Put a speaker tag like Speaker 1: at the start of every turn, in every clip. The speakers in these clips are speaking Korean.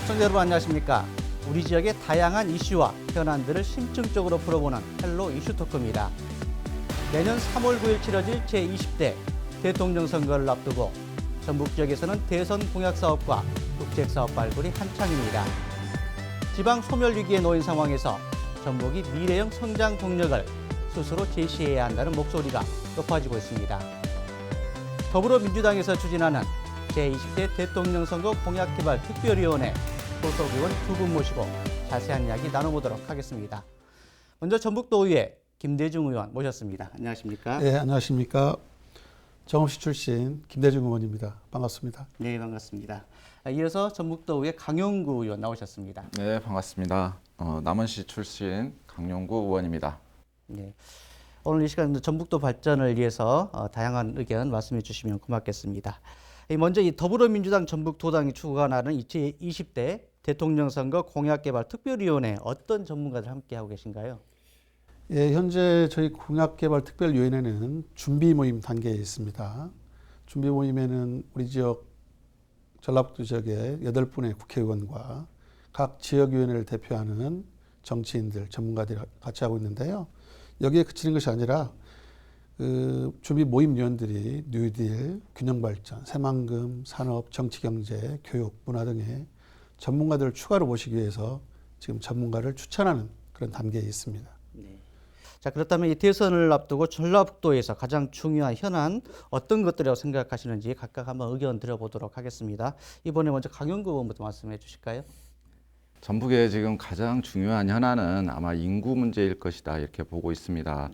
Speaker 1: 시청자 여러분 안녕하십니까? 우리 지역의 다양한 이슈와 현안들을 심층적으로 풀어보는 헬로 이슈 토크입니다. 내년 3월 9일 치러질 제20대 대통령 선거를 앞두고 전북 지역에서는 대선 공약 사업과 국책 사업 발굴이 한창입니다. 지방 소멸 위기에 놓인 상황에서 전북이 미래형 성장 동력을 스스로 제시해야 한다는 목소리가 높아지고 있습니다. 더불어민주당에서 추진하는 제20대 대통령 선거 공약개발 특별위원회 소속 의원 두 분 모시고 자세한 이야기 나눠보도록 하겠습니다. 먼저 전북도의회 김대중 의원 모셨습니다. 안녕하십니까?
Speaker 2: 네, 안녕하십니까. 정읍시 출신 김대중 의원입니다. 반갑습니다.
Speaker 1: 네, 반갑습니다. 아, 이어서 전북도의회 강용구 의원 나오셨습니다.
Speaker 3: 네, 반갑습니다. 어, 남원시 출신 강용구 의원입니다.
Speaker 1: 네. 오늘 이 시간 전북도 발전을 위해서 어, 다양한 의견 말씀해 주시면 고맙겠습니다. 이 먼저 이 더불어민주당 전북도당이 추구하는 2020대 대통령 선거 공약개발 특별위원회 어떤 전문가들 함께 하고 계신가요?
Speaker 2: 예, 현재 저희 공약개발 특별위원회는 준비 모임 단계에 있습니다. 준비 모임에는 우리 지역 전라북도 지역의 여덟 분의 국회의원과 각 지역위원회를 대표하는 정치인들, 전문가들이 같이 하고 있는데요. 여기에 그치는 것이 아니라 그 준비 모임 위원들이 뉴딜, 균형발전, 새만금, 산업, 정치경제, 교육, 문화 등의 전문가들을 추가로 모시기 위해서 지금 전문가를 추천하는 그런 단계에 있습니다.
Speaker 1: 자 그렇다면 이 대선을 앞두고 전라북도에서 가장 중요한 현안 어떤 것들이라고 생각하시는지 각각 한번 의견 드려보도록 하겠습니다. 이번에 먼저 강용구 의원부터 말씀해 주실까요?
Speaker 3: 전북의 지금 가장 중요한 현안은 아마 인구 문제일 것이다 이렇게 보고 있습니다.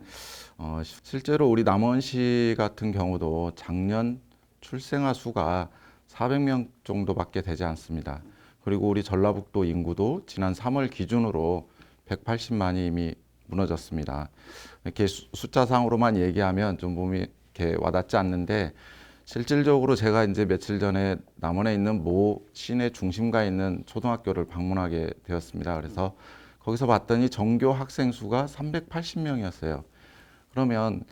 Speaker 3: 어, 시- 실제로 우리 남원시 같은 경우도 작년 출생아 수가 400명 정도밖에 되지 않습니다. 그리고 우리 전라북도 인구도 지난 3월 기준으로 180만이 이미 무너졌습니다. 이렇게 수- 숫자상으로만 얘기하면 좀 몸이 이렇게 와닿지 않는데 실질적으로 제가 이제 며칠 전에 남원에 있는 모 시내 중심가에 있는 초등학교를 방문하게 되었습니다. 그래서 거기서 봤더니 전교 학생 수가 380명이었어요. 그러면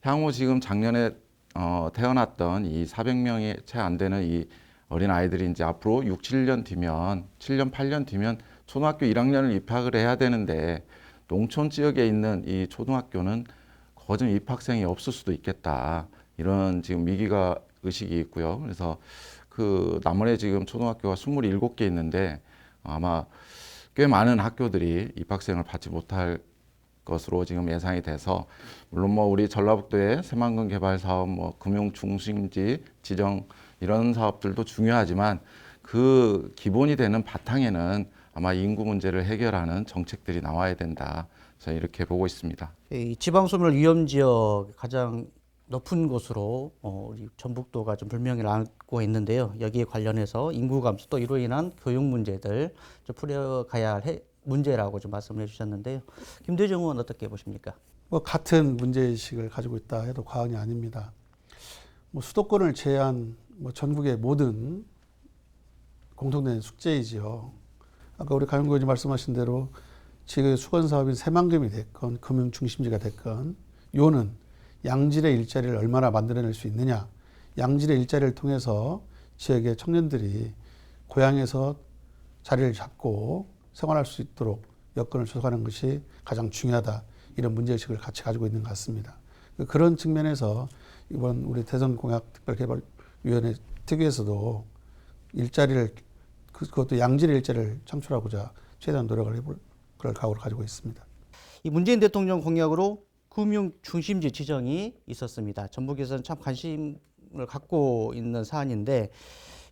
Speaker 3: 향후 지금 작년에 어, 태어났던 이 400명이 채 안 되는 이 어린 아이들이 이제 앞으로 6, 7년 뒤면 7년, 8년 뒤면 초등학교 1학년을 입학을 해야 되는데 농촌 지역에 있는 이 초등학교는 거진 입학생이 없을 수도 있겠다. 이런 지금 위기가 의식이 있고요. 그래서 그 남원에 지금 초등학교가 27개 있는데 아마 꽤 많은 학교들이 입학생을 받지 못할 것으로 지금 예상이 돼서 물론 뭐 우리 전라북도의 새만금 개발 사업, 뭐 금융 중심지 지정 이런 사업들도 중요하지만 그 기본이 되는 바탕에는 아마 인구 문제를 해결하는 정책들이 나와야 된다. 저는 이렇게 보고 있습니다.
Speaker 1: 이 지방소멸 위험 지역 가장 높은 곳으로 어, 우리 전북도가 좀 불명예를 안고 있는데요. 여기에 관련해서 인구 감소 또 이로 인한 교육 문제들 좀 풀어가야 할 해- 문제라고 좀 말씀을 해주셨는데요. 김대중 의원 어떻게 보십니까?
Speaker 2: 뭐 같은 문제의식을 가지고 있다 해도 과언이 아닙니다. 뭐 수도권을 제한 뭐 전국의 모든 공통된 숙제이지요. 아까 우리 강윤구 의원님 말씀하신 대로 지금 수건 사업인 새만금이 됐건 금융 중심지가 됐건 요는 양질의 일자리를 얼마나 만들어낼 수 있느냐. 양질의 일자리를 통해서 지역의 청년들이 고향에서 자리를 잡고 생활할 수 있도록 여건을 조성하는 것이 가장 중요하다. 이런 문제의식을 같이 가지고 있는 것 같습니다. 그- 그런 측면에서 이번 우리 대선 공약 특별개발위원회 특위에서도 일자리를 그- 그것도 양질의 일자리를 창출하고자 최대한 노력을 해볼 그럴 각오를 가지고 있습니다.
Speaker 1: 이 문재인 대통령 공약으로 금융 중심지 지정이 있었습니다. 전북에서는 참 관심을 갖고 있는 사안인데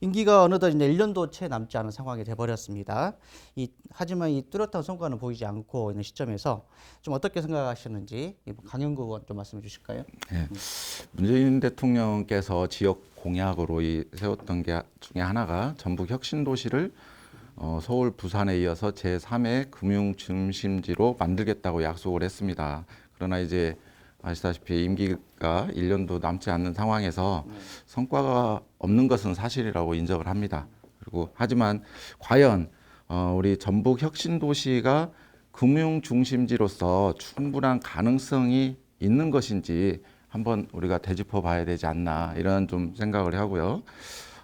Speaker 1: 임기가 어느덧 이제 1년도 채 남지 않은 상황이 돼버렸습니다. 이, 하지만 이 뚜렷한 성과는 보이지 않고 있는 시점에서 좀 어떻게 생각하시는지 이 강영구 의원 좀 말씀해 주실까요?
Speaker 3: 문재인 대통령께서 지역 공약으로 이 세웠던 게 중에 하나가 전북 혁신 도시를 어, 서울, 부산에 이어서 제 3의 금융 중심지로 만들겠다고 약속을 했습니다. 그러나 이제 아시다시피 임기가 1년도 남지 않는 상황에서 성과가 없는 것은 사실이라고 인정을 합니다. 그리고 하지만 과연 어, 우리 전북 혁신 도시가 금융 중심지로서 충분한 가능성이 있는 것인지 한번 우리가 되짚어 봐야 되지 않나 이런 좀 생각을 하고요.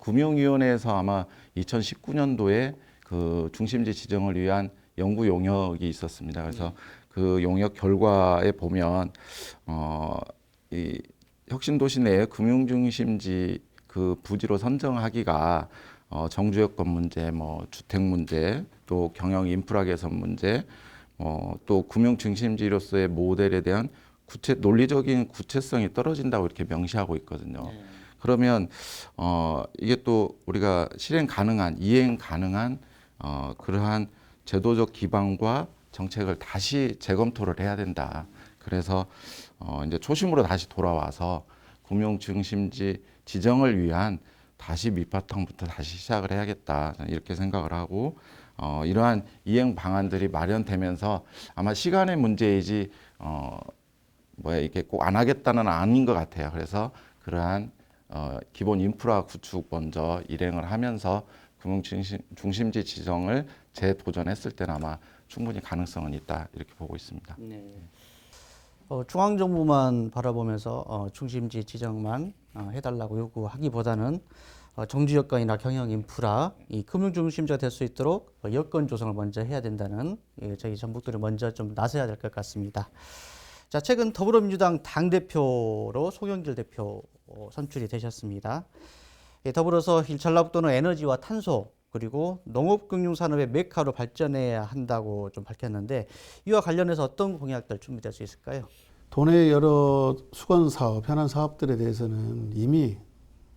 Speaker 3: 금융위원회에서 아마 2019년도에 그 중심지 지정을 위한 연구 용역이 있었습니다. 그래서 그 용역 결과에 보면 어이 혁신도시 내 금융중심지 그 부지로 선정하기가 어, 정주 여건 문제, 뭐 주택 문제, 또 경영 인프라 개선 문제, 어, 또 금융 중심지로서의 모델에 대한 구체 논리적인 구체성이 떨어진다고 이렇게 명시하고 있거든요. 그러면 어, 이게 또 우리가 실행 가능한 이행 가능한 어, 그러한 제도적 기반과 정책을 다시 재검토를 해야 된다. 그래서 어, 이제 초심으로 다시 돌아와서 금융 중심지 지정을 위한 다시 밑바탕부터 다시 시작을 해야겠다 이렇게 생각을 하고 어, 이러한 이행 방안들이 마련되면서 아마 시간의 문제이지 어, 뭐야 이게 꼭 안 하겠다는 아닌 것 같아요. 그래서 그러한 어, 기본 인프라 구축 먼저 일행을 하면서 금융 중심, 중심지 지정을 재도전했을 때는 아마 충분히 가능성은 있다 이렇게 보고 있습니다.
Speaker 1: 어, 중앙 정부만 바라보면서 어, 중심지 지정만 어, 해달라고 요구하기보다는 어, 정주 여건이나 경영 인프라, 이 금융 중심지가 될 수 있도록 어, 여건 조성을 먼저 해야 된다는 예, 저희 전북들이 먼저 좀 나서야 될 것 같습니다. 자, 최근 더불어민주당 당 대표로 송영길 대표 어, 선출이 되셨습니다. 예, 더불어서 이 전라북도는 에너지와 탄소 그리고 농업금융산업의 메카로 발전해야 한다고 좀 밝혔는데 이와 관련해서 어떤 공약들 준비될 수 있을까요?
Speaker 2: 도내 여러 수건 사업, 현안 사업들에 대해서는 이미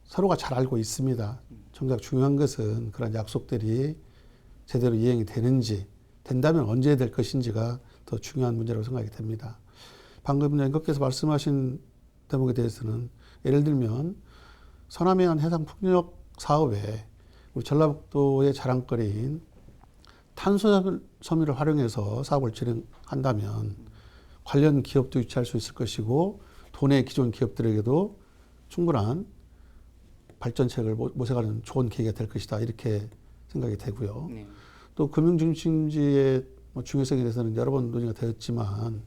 Speaker 2: 서로가 잘 알고 있습니다. 정작 중요한 것은 그런 약속들이 제대로 이행이 되는지, 된다면 언제 될 것인지가 더 중요한 문제라고 생각이 됩니다. 방금 연극께서 말씀하신 대목에 대해서는 예를 들면 서남해안 해상 풍력 사업에 우리 전라북도의 자랑거리인 탄소 섬유를 활용해서 사업을 진행한다면 관련 기업도 유치할 수 있을 것이고 도내 기존 기업들에게도 충분한 발전책을 모- 모색하는 좋은 계기가 될 것이다 이렇게 생각이 되고요. 또 금융중심지의 뭐 중요성에 대해서는 여러 번 논의가 되었지만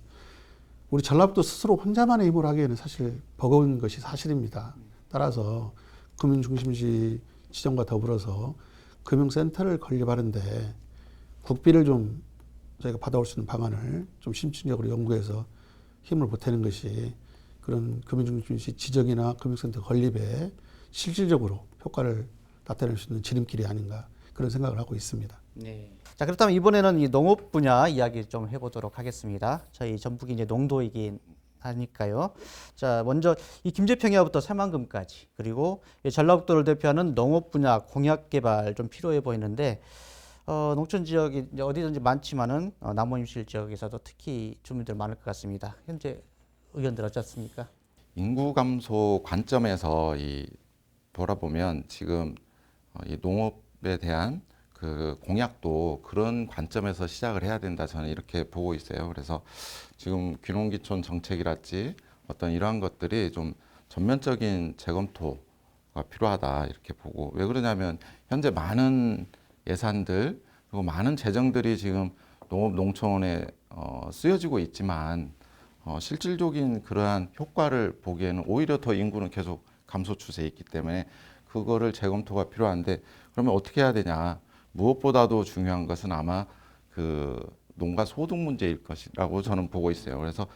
Speaker 2: 우리 전라북도 스스로 혼자만의 힘으로 하기에는 사실 버거운 것이 사실입니다. 따라서 금융중심지 지정과 더불어서 금융센터를 건립하는데 국비를 좀 저희가 받아올 수 있는 방안을 좀 심층적으로 연구해서 힘을 보태는 것이 그런 금융중심지 지정이나 금융센터 건립에 실질적으로 효과를 나타낼 수 있는 지름길이 아닌가 그런 생각을 하고 있습니다.
Speaker 1: 자 그렇다면 이번에는 이 농업 분야 이야기 좀 해보도록 하겠습니다. 저희 전북이 이제 농도이긴 하니까요. 자 먼저 이 김제평야부터 새만금까지 그리고 이 전라북도를 대표하는 농업 분야 공약 개발 좀 필요해 보이는데 어, 농촌 지역이 어디든지 많지만은 어, 남원유실 지역에서도 특히 주민들 많을 것 같습니다. 현재 의견들 어떻습니까?
Speaker 3: 인구 감소 관점에서 이 돌아보면 지금 어, 이 농업에 대한 그 공약도 그런 관점에서 시작을 해야 된다 저는 이렇게 보고 있어요. 그래서 지금 귀농귀촌 정책이랄지 어떤 이러한 것들이 좀 전면적인 재검토가 필요하다 이렇게 보고 왜 그러냐면 현재 많은 예산들 그리고 많은 재정들이 지금 농업 농촌에 어, 쓰여지고 있지만 어, 실질적인 그러한 효과를 보기에는 오히려 더 인구는 계속 감소 추세에 있기 때문에 그거를 재검토가 필요한데 그러면 어떻게 해야 되냐 무엇보다도 중요한 것은 아마 그 농가 소득 문제일 것이라고 저는 보고 있어요. 그래서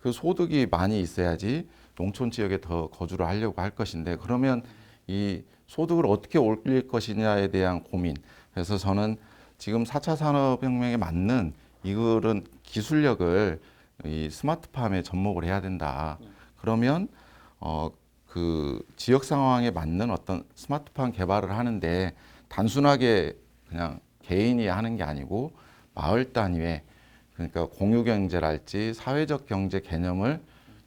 Speaker 3: 그 소득이 많이 있어야지 농촌 지역에 더 거주를 하려고 할 것인데 그러면 이 소득을 어떻게 올릴 것이냐에 대한 고민. 그래서 저는 지금 4차 산업혁명에 맞는 이거는 기술력을 이 스마트팜에 접목을 해야 된다. 그러면 어 그 지역 상황에 맞는 어떤 스마트팜 개발을 하는데 단순하게 그냥 개인이 하는 게 아니고 마을 단위의 그러니까 공유 경제랄지 사회적 경제 개념을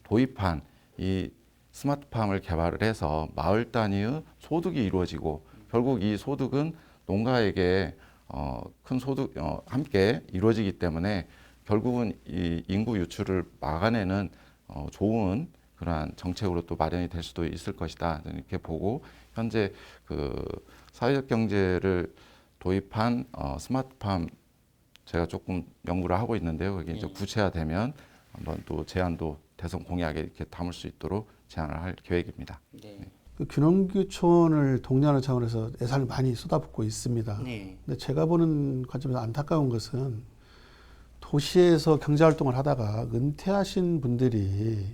Speaker 3: 도입한 이 스마트팜을 개발을 해서 마을 단위의 소득이 이루어지고 결국 이 소득은 농가에게 어, 큰 소득 어, 함께 이루어지기 때문에 결국은 이 인구 유출을 막아내는 어, 좋은 그러한 정책으로 또 마련이 될 수도 있을 것이다. 이렇게 보고 현재 그 사회적 경제를 도입한 어, 스마트팜 제가 조금 연구를 하고 있는데요. 그게 이제 구체화되면 한번 또 제안도 대선 공약에 이렇게 담을 수 있도록 제안을 할 계획입니다.
Speaker 1: 네.
Speaker 2: 그 균형규촌을 독려하는 차원에서 예산을 많이 쏟아붓고 있습니다.
Speaker 1: 네.
Speaker 2: 근데 제가 보는 관점에서 안타까운 것은 도시에서 경제 활동을 하다가 은퇴하신 분들이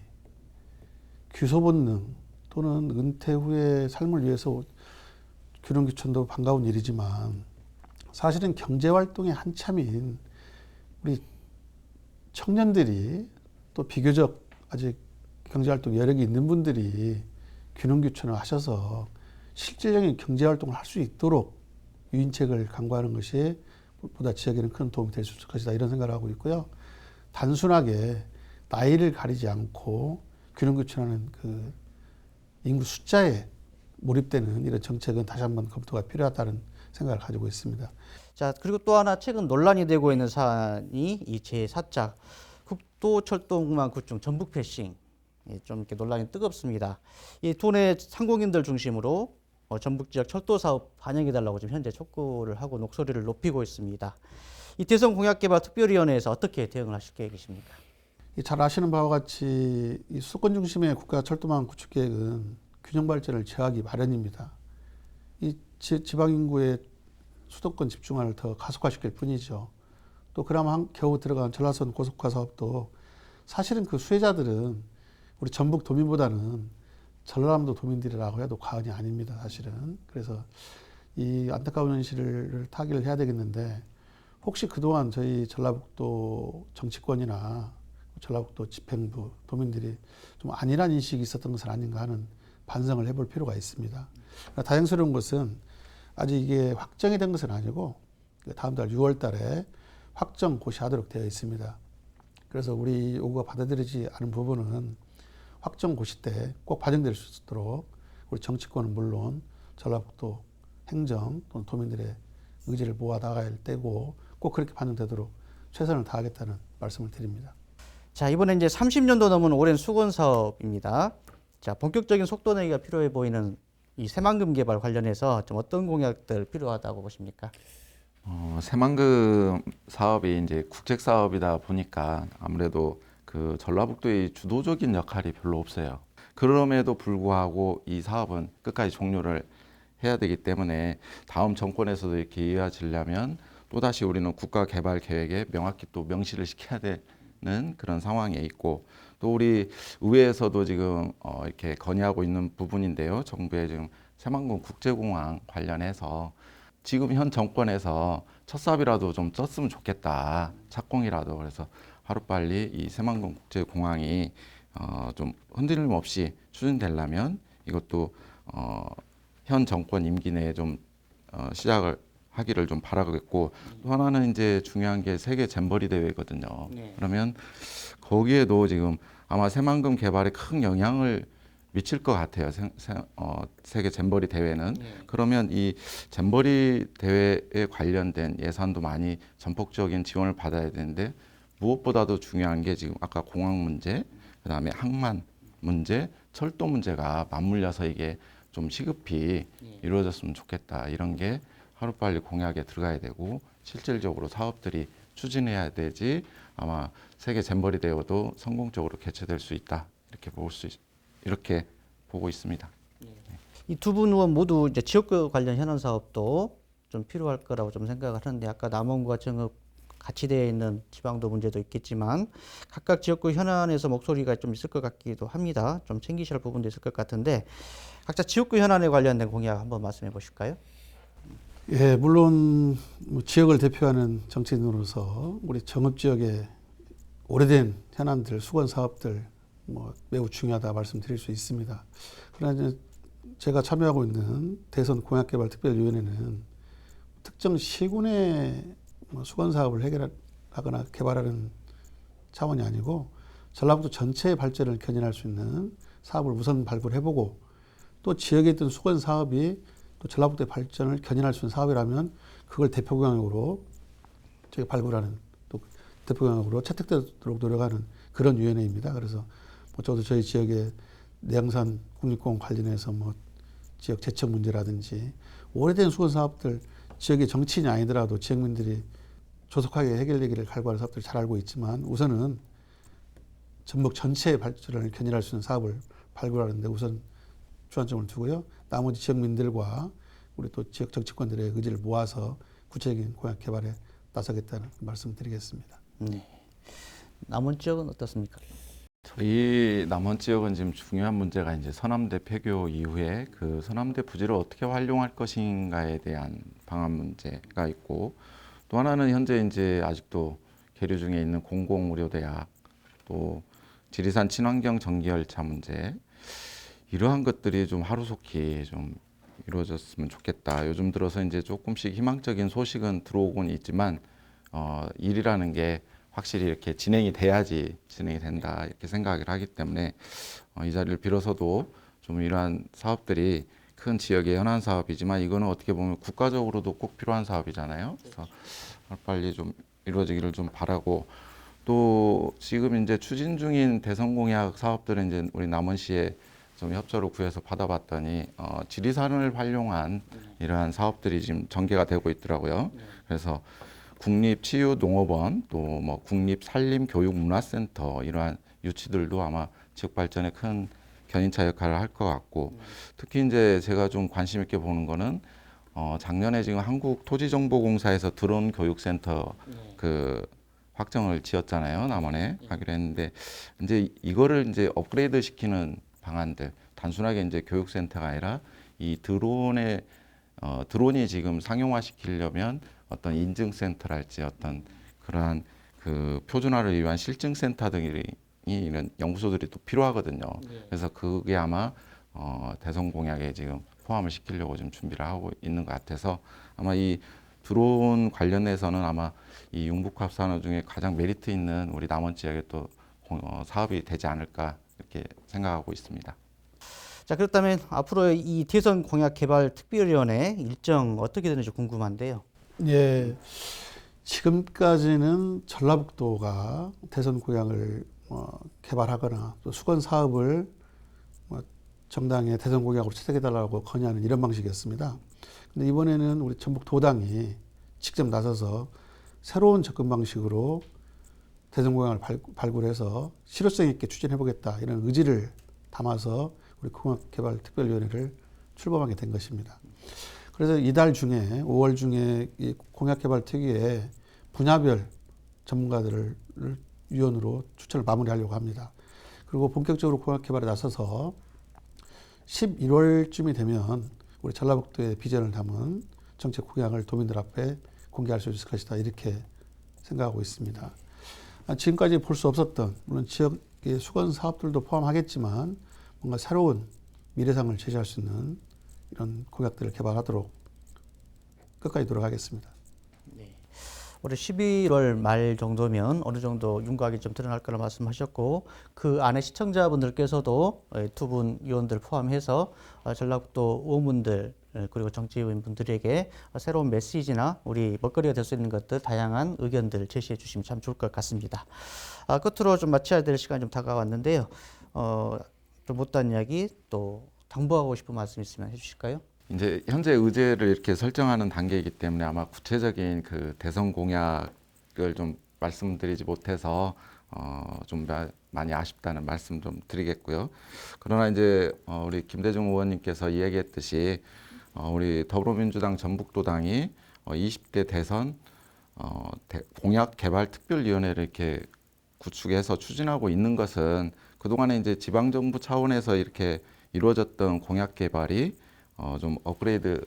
Speaker 2: 규소 본능 또는 은퇴 후의 삶을 위해서 균형규촌도 반가운 일이지만 사실은 경제활동의 한참인 우리 청년들이 또 비교적 아직 경제활동 여력이 있는 분들이 균형규촌을 하셔서 실질적인 경제활동을 할 수 있도록 유인책을 강구하는 것이 보다 지역에는 큰 도움이 될 수 있을 것이다 이런 생각을 하고 있고요. 단순하게 나이를 가리지 않고 균형규칙하는 그 인구 숫자에 몰입되는 이런 정책은 다시 한번 검토가 필요하다는 생각을 가지고 있습니다.
Speaker 1: 자, 그리고 또 하나 최근 논란이 되고 있는 사안이 이 제4차 국도철도공항 구축 전북 패싱. 예, 좀 이렇게 논란이 뜨겁습니다. 이 도내 상공인들 중심으로 어, 전북 지역 철도 사업 반영해 달라고 지금 현재 촉구를 하고 녹소리를 높이고 있습니다. 이 대선 공약개발 특별위원회에서 어떻게 대응을 하실 계획이십니까?
Speaker 2: 이잘 아시는 바와 같이 이 수도권 중심의 국가 철도망 구축 계획은 균형 발전을 제하기 마련입니다. 이 지, 지방 인구의 수도권 집중화를 더 가속화시킬 뿐이죠. 또 그나마 한- 겨우 들어간 전라선 고속화 사업도 사실은 그 수혜자들은 우리 전북 도민보다는 전라남도 도민들이라고 해도 과언이 아닙니다. 사실은. 그래서 이 안타까운 현실을 타개를 해야 되겠는데 혹시 그동안 저희 전라북도 정치권이나 전라북도 집행부 도민들이 좀 안일한 인식이 있었던 것은 아닌가 하는 반성을 해볼 필요가 있습니다. 다행스러운 것은 아직 이게 확정이 된 것은 아니고 그 다음 달 6월 달에 확정 고시하도록 되어 있습니다. 그래서 우리 요구가 받아들이지 않은 부분은 확정 고시 때 꼭 반영될 수 있도록 우리 정치권은 물론 전라북도 행정 또는 도민들의 의지를 모아 나가야 되고 꼭 그렇게 반영되도록 최선을 다하겠다는 말씀을 드립니다.
Speaker 1: 자, 이번에 이제 30년도 넘은 오랜 수건 사업입니다. 자, 본격적인 속도 내기가 필요해 보이는 이 새만금 개발 관련해서 좀 어떤 공약들 필요하다고 보십니까?
Speaker 3: 어, 새만금 사업이 이제 국책 사업이다 보니까 아무래도 그 전라북도의 주도적인 역할이 별로 없어요. 그럼에도 불구하고 이 사업은 끝까지 종료를 해야 되기 때문에 다음 정권에서도 이렇게 이어지려면 또다시 우리는 국가 개발 계획에 명확히 또 명시를 시켜야 되는 그런 상황에 있고 또 우리 의회에서도 지금 어, 이렇게 건의하고 있는 부분인데요. 정부의 지금 새만금 국제공항 관련해서 지금 현 정권에서 첫 사업이라도 좀 쪘으면 좋겠다. 착공이라도 그래서 하루빨리 이 새만금 국제공항이 어, 좀 흔들림 없이 추진되려면 이것도 어, 현 정권 임기 내에 좀 어, 시작을 하기를 좀 바라겠고 또 하나는 이제 중요한 게 세계 잼버리 대회거든요.
Speaker 1: 네.
Speaker 3: 그러면 거기에도 지금 아마 새만금 개발에 큰 영향을 미칠 것 같아요. 세, 세, 어, 세계 잼버리 대회는 그러면 이 잼버리 대회에 관련된 예산도 많이 전폭적인 지원을 받아야 되는데 무엇보다도 중요한 게 지금 아까 공항 문제, 그다음에 항만 문제, 철도 문제가 맞물려서 이게 좀 시급히 이루어졌으면 좋겠다. 이런 게 하루빨리 공약에 들어가야 되고 실질적으로 사업들이 추진해야 되지 아마 세계 잼버리 대회도 성공적으로 개최될 수 있다. 이렇게 볼 수 이렇게 보고 있습니다.
Speaker 1: 이두 분 의원 모두 이제 지역구 관련 현안 사업도 좀 필요할 거라고 좀 생각을 하는데 아까 남원과 정읍 같이 되어 있는 지방도 문제도 있겠지만 각각 지역구 현안에서 목소리가 좀 있을 것 같기도 합니다. 좀할 부분도 있을 것 같은데 각자 지역구 현안에 관련된 공약 한번 말씀해 보실까요?
Speaker 2: 예, 물론 뭐 지역을 대표하는 정치인으로서 우리 정읍 지역의 오래된 현안들, 수건 사업들 뭐 매우 중요하다 말씀드릴 수 있습니다. 그러나 제가 참여하고 있는 대선 공약개발 특별위원회는 특정 시군의 뭐 수건 사업을 해결하거나 개발하는 차원이 아니고 전라북도 전체의 발전을 견인할 수 있는 사업을 우선 발굴해보고 또 지역에 있던 수건 사업이 또 전라북도의 발전을 견인할 수 있는 사업이라면 그걸 대표 공약으로 저희가 발굴하는 또 대표 공약으로 채택되도록 노력하는 그런 위원회입니다. 그래서 뭐 저도 저희 지역의 내양산 국립공원 관련해서 뭐 지역 재청 문제라든지 오래된 수건 사업들 지역의 정치인이 아니더라도 지역민들이 조속하게 해결되기를 갈구하는 사업들 잘 알고 있지만 우선은 전북 전체의 발전을 견인할 수 있는 사업을 발굴하는데 우선 주안점을 두고요. 나머지 지역민들과 우리 또 지역 정치권들의 의지를 모아서 구체적인 공약 개발에 나서겠다는 말씀드리겠습니다.
Speaker 1: 네. 남은 지역은 어떻습니까?
Speaker 3: 저희 남원 지역은 지금 중요한 문제가 이제 서남대 폐교 이후에 그 서남대 부지를 어떻게 활용할 것인가에 대한 방안 문제가 있고 또 하나는 현재 이제 아직도 계류 중에 있는 공공 의료 대학 또 지리산 친환경 전기 열차 문제 이러한 것들이 좀 하루속히 좀 이루어졌으면 좋겠다. 요즘 들어서 이제 조금씩 희망적인 소식은 들어오곤 있지만 어, 일이라는 게 확실히 이렇게 진행이 돼야지 진행이 된다 이렇게 생각을 하기 때문에 어, 이 자리를 빌어서도 좀 이러한 사업들이 큰 지역의 현안 사업이지만 이거는 어떻게 보면 국가적으로도 꼭 필요한 사업이잖아요. 그래서 빨리 좀 이루어지기를 좀 바라고 또 지금 이제 추진 중인 대선 공약 사업들은 이제 우리 남원시에 좀 협조를 구해서 받아봤더니 어, 지리산을 활용한 이러한 사업들이 지금 전개가 되고 있더라고요. 그래서 국립치유농업원 또 뭐 국립산림교육문화센터 이러한 유치들도 아마 지역 발전에 큰 견인차 역할을 할 것 같고 특히 이제 제가 좀 관심 있게 보는 거는 어, 작년에 지금 한국 토지정보공사에서 드론 교육센터 그 확정을 지었잖아요 남원에 하기로 했는데 이제 이거를 이제 업그레이드 시키는 방안들 단순하게 이제 교육센터가 아니라 이 드론의 어, 드론이 지금 상용화 시키려면 어떤 인증센터랄지 어떤 그러한 그 표준화를 위한 실증센터 등이 이런 연구소들이 또 필요하거든요. 그래서 그게 아마 어, 대선 공약에 지금 포함을 시키려고 지금 준비를 하고 있는 것 같아서 아마 이 드론 관련해서는 아마 이 융복합 산업 중에 가장 메리트 있는 우리 남원 지역에 또 공- 어, 사업이 되지 않을까 이렇게 생각하고 있습니다.
Speaker 1: 자 그렇다면 앞으로 이 대선 공약 개발 특별위원회 일정 어떻게 되는지 궁금한데요.
Speaker 2: 예, 지금까지는 전라북도가 대선 공약을 어, 개발하거나 또 수건 사업을 뭐 정당의 대선 공약으로 채택해달라고 건의하는 이런 방식이었습니다. 근데 이번에는 우리 전북 도당이 직접 나서서 새로운 접근 방식으로 발, 발굴해서 실효성 있게 추진해보겠다 이런 의지를 담아서 우리 공약개발특별위원회를 출범하게 된 것입니다. 그래서 이달 중에 5월 중에 이 공약개발 특위에 분야별 전문가들을 위원으로 추천을 마무리하려고 합니다. 그리고 본격적으로 공약개발에 나서서 11월쯤이 되면 우리 전라북도의 비전을 담은 정책 공약을 도민들 앞에 공개할 수 있을 것이다 이렇게 생각하고 있습니다. 아, 지금까지 볼 수 없었던 물론 지역의 수건 사업들도 포함하겠지만 뭔가 새로운 미래상을 제시할 수 있는 이런 공약들을 개발하도록 끝까지 노력하겠습니다.
Speaker 1: 올해 11월 말 정도면 어느 정도 윤곽이 좀 드러날 거라 말씀하셨고 그 안에 시청자분들께서도 두분 위원들 포함해서 어, 전라북도 의원분들 에, 그리고 정치의원분들에게 새로운 메시지나 우리 먹거리가 될 수 있는 것들 다양한 의견들 제시해 주시면 참 좋을 것 같습니다. 아, 끝으로 좀 마쳐야 될 시간이 좀 다가왔는데요. 어, 좀 못다한 이야기 또 당부하고 싶은 말씀 있으면 해주실까요?
Speaker 3: 이제 현재 의제를 이렇게 설정하는 단계이기 때문에 아마 구체적인 그 대선 공약을 좀 말씀드리지 못해서 어, 좀 마- 많이 아쉽다는 말씀 좀 드리겠고요. 그러나 이제 어, 우리 김대중 의원님께서 이야기했듯이 어, 우리 더불어민주당 전북도당이 어, 20대 대선 어, 대- 공약 개발 특별위원회를 이렇게 구축해서 추진하고 있는 것은 그동안에 이제 지방 정부 차원에서 이렇게 이루어졌던 공약 개발이 어, 좀 업그레이드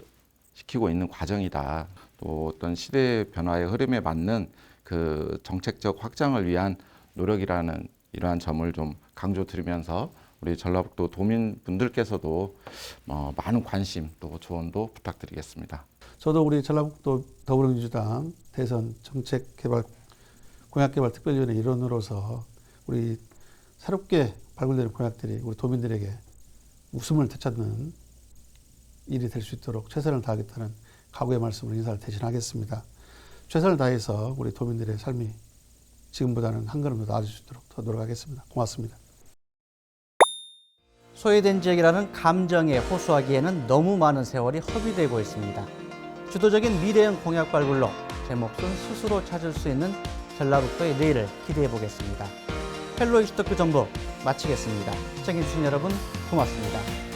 Speaker 3: 시키고 있는 과정이다. 또 어떤 시대 변화의 흐름에 맞는 그 정책적 확장을 위한 노력이라는 이러한 점을 좀 강조드리면서 우리 전라북도 도민분들께서도 어, 많은 관심 또 조언도 부탁드리겠습니다.
Speaker 2: 저도 우리 전라북도 더불어민주당 대선 정책개발 공약개발 특별위원회 일원으로서 우리 새롭게 발굴되는 공약들이 우리 도민들에게 웃음을 되찾는 일이 될 수 있도록 최선을 다하겠다는 각오의 말씀으로 인사를 대신하겠습니다. 최선을 다해서 우리 도민들의 삶이 지금보다는 한 걸음 더 나아질 수 있도록 더 노력하겠습니다. 고맙습니다.
Speaker 1: 소외된 지역이라는 감정에 호소하기에는 너무 많은 세월이 허비되고 있습니다. 주도적인 미래형 공약 발굴로 제 몫은 스스로 찾을 수 있는 전라북도의 내일을 기대해 보겠습니다. 헬로 이슈 토크 정보 마치겠습니다. 시청해주신 여러분 고맙습니다.